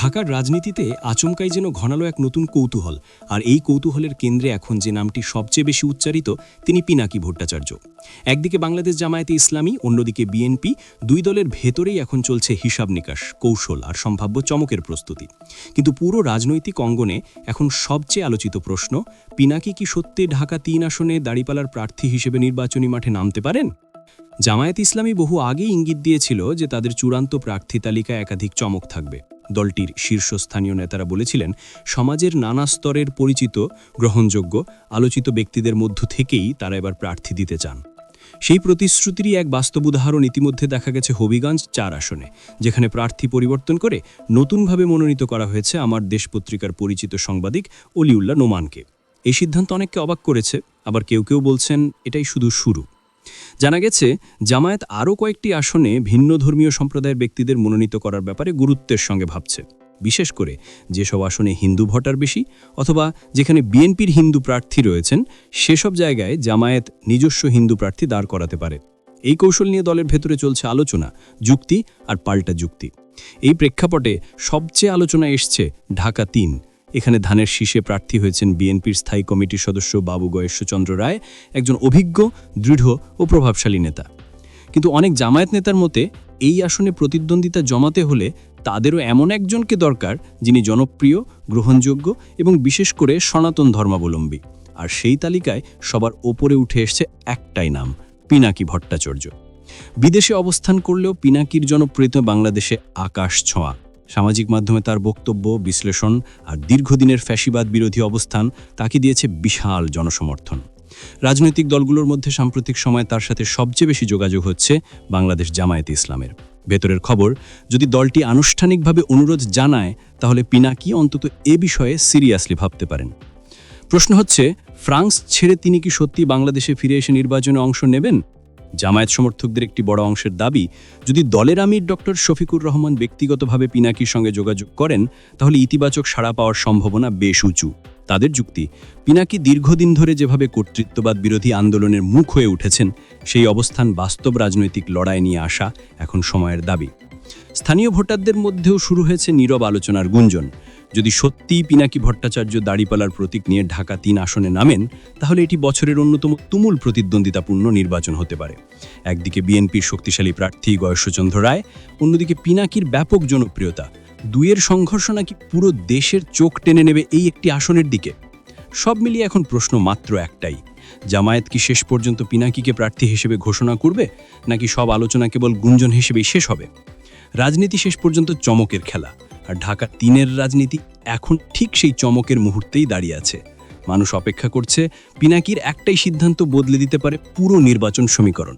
ঢাকার রাজনীতিতে আচমকাই যেন ঘনালো এক নতুন কৌতূহল, আর এই কৌতূহলের কেন্দ্রে এখন যে নামটি সবচেয়ে বেশি উচ্চারিত, তিনি পিনাকি ভট্টাচার্য। একদিকে বাংলাদেশ জামায়াতে ইসলামী, অন্যদিকে বিএনপি, দুই দলের ভেতরেই এখন চলছে হিসাব নিকাশ, কৌশল আর সম্ভাব্য চমকের প্রস্তুতি। কিন্তু পুরো রাজনৈতিক অঙ্গনে এখন সবচেয়ে আলোচিত প্রশ্ন, পিনাকি কি সত্যি ঢাকা তিন আসনে দাড়িপালার প্রার্থী হিসেবে নির্বাচনী মাঠে নামতে পারেন? জামায়াত ইসলামী বহু আগেই ইঙ্গিত দিয়েছিল যে তাদের চূড়ান্ত প্রার্থী তালিকায় একাধিক চমক থাকবে। দলটির শীর্ষস্থানীয় নেতারা বলেছিলেন, সমাজের নানা স্তরের পরিচিত, গ্রহণযোগ্য, আলোচিত ব্যক্তিদের মধ্য থেকেই তারা এবার প্রার্থী দিতে চান। সেই প্রতিশ্রুতিরই এক বাস্তব উদাহরণ ইতিমধ্যে দেখা গেছে হবিগঞ্জ চার আসনে, যেখানে প্রার্থী পরিবর্তন করে নতুনভাবে মনোনীত করা হয়েছে আমার দেশ পত্রিকার পরিচিত সাংবাদিক অলিউল্লাহ নোমানকে। এই সিদ্ধান্ত অনেককে অবাক করেছে, আবার কেউ কেউ বলছেন, এটাই শুধু শুরু। জানা গেছে, জামায়াত আরও কয়েকটি আসনে ভিন্ন ধর্মীয় সম্প্রদায়ের ব্যক্তিদের মনোনীত করার ব্যাপারে গুরুত্বের সঙ্গে ভাবছে। বিশেষ করে যেসব আসনে হিন্দু ভোটার বেশি অথবা যেখানে বিএনপির হিন্দু প্রার্থী রয়েছেন, সেসব জায়গায় জামায়াত নিজস্ব হিন্দু প্রার্থী দাঁড় করাতে পারে। এই কৌশল নিয়ে দলের ভেতরে চলছে আলোচনা, যুক্তি আর পাল্টা যুক্তি। এই প্রেক্ষাপটে সবচেয়ে আলোচনা এসছে ঢাকা তিন। এখানে ধানের শীষে প্রার্থী হয়েছেন বিএনপির স্থায়ী কমিটির সদস্য বাবু গয়েশ্বরচন্দ্র রায়, একজন অভিজ্ঞ, দৃঢ় ও প্রভাবশালী নেতা। কিন্তু অনেক জামায়াত নেতার মতে, এই আসনে প্রতিদ্বন্দ্বিতা জমাতে হলে তাদেরও এমন একজনকে দরকার যিনি জনপ্রিয়, গ্রহণযোগ্য এবং বিশেষ করে সনাতন ধর্মাবলম্বী। আর সেই তালিকায় সবার ওপরে উঠে এসছে একটাই নাম, পিনাকি ভট্টাচার্য। বিদেশে অবস্থান করলেও পিনাকির জনপ্রিয়তা বাংলাদেশে আকাশ ছোঁয়া। সামাজিক মাধ্যমে তার বক্তব্য, বিশ্লেষণ আর দীর্ঘদিনের ফ্যাসিবাদ বিরোধী অবস্থান তাকে দিয়েছে বিশাল জনসমর্থন। রাজনৈতিক দলগুলোর মধ্যে সাম্প্রতিক সময়ে তার সাথে সবচেয়ে বেশি যোগাযোগ হচ্ছে বাংলাদেশ জামায়াতে ইসলামের। ভেতরের খবর, যদি দলটি আনুষ্ঠানিকভাবে অনুরোধ জানায়, তাহলে পিনাকি অন্তত এ বিষয়ে সিরিয়াসলি ভাবতে পারেন। প্রশ্ন হচ্ছে, ফ্রান্স ছেড়ে তিনি কি সত্যি বাংলাদেশে ফিরে এসে নির্বাচনে অংশ নেবেন? জামায়াত সমর্থকদের একটি বড় অংশের দাবি, যদি দলের আমির ডক্টর শফিকুর রহমান ব্যক্তিগতভাবে পিনাকির সঙ্গে যোগাযোগ করেন, তাহলে ইতিবাচক সাড়া পাওয়ার সম্ভাবনা বেশ উঁচু। তাদের যুক্তি, পিনাকি দীর্ঘদিন ধরে যেভাবে কর্তৃত্ববাদ বিরোধী আন্দোলনের মুখ হয়ে উঠেছেন, সেই অবস্থান বাস্তব রাজনৈতিক লড়াই নিয়ে আসা এখন সময়ের দাবি। স্থানীয় ভোটারদের মধ্যেও শুরু হয়েছে নীরব আলোচনার গুঞ্জন। যদি সত্যিই পিনাকি ভট্টাচার্য দাড়িপালার প্রতীক নিয়ে ঢাকা তিন আসনে নামেন, তাহলে এটি বছরের অন্যতম তুমুল প্রতিদ্বন্দ্বিতাপূর্ণ নির্বাচন হতে পারে। একদিকে বিএনপির শক্তিশালী প্রার্থী গয়েশ্বরচন্দ্র রায়, অন্যদিকে পিনাকির ব্যাপক জনপ্রিয়তা। দুয়ের সংঘর্ষ নাকি পুরো দেশের চোখ টেনে নেবে এই একটি আসনের দিকে? সব মিলিয়ে এখন প্রশ্ন মাত্র একটাই। জামায়াত কি শেষ পর্যন্ত পিনাকিকে প্রার্থী হিসেবে ঘোষণা করবে, নাকি সব আলোচনা কেবল গুঞ্জন হিসেবেই শেষ হবে? রাজনীতি শেষ পর্যন্ত চমকের খেলা। আর ঢাকা তিনের রাজনীতি এখন ঠিক সেই চমকের মুহূর্তেই দাঁড়িয়ে আছে। মানুষ অপেক্ষা করছে, পিনাকির একটাই সিদ্ধান্ত বদলে দিতে পারে পুরো নির্বাচন সমীকরণ।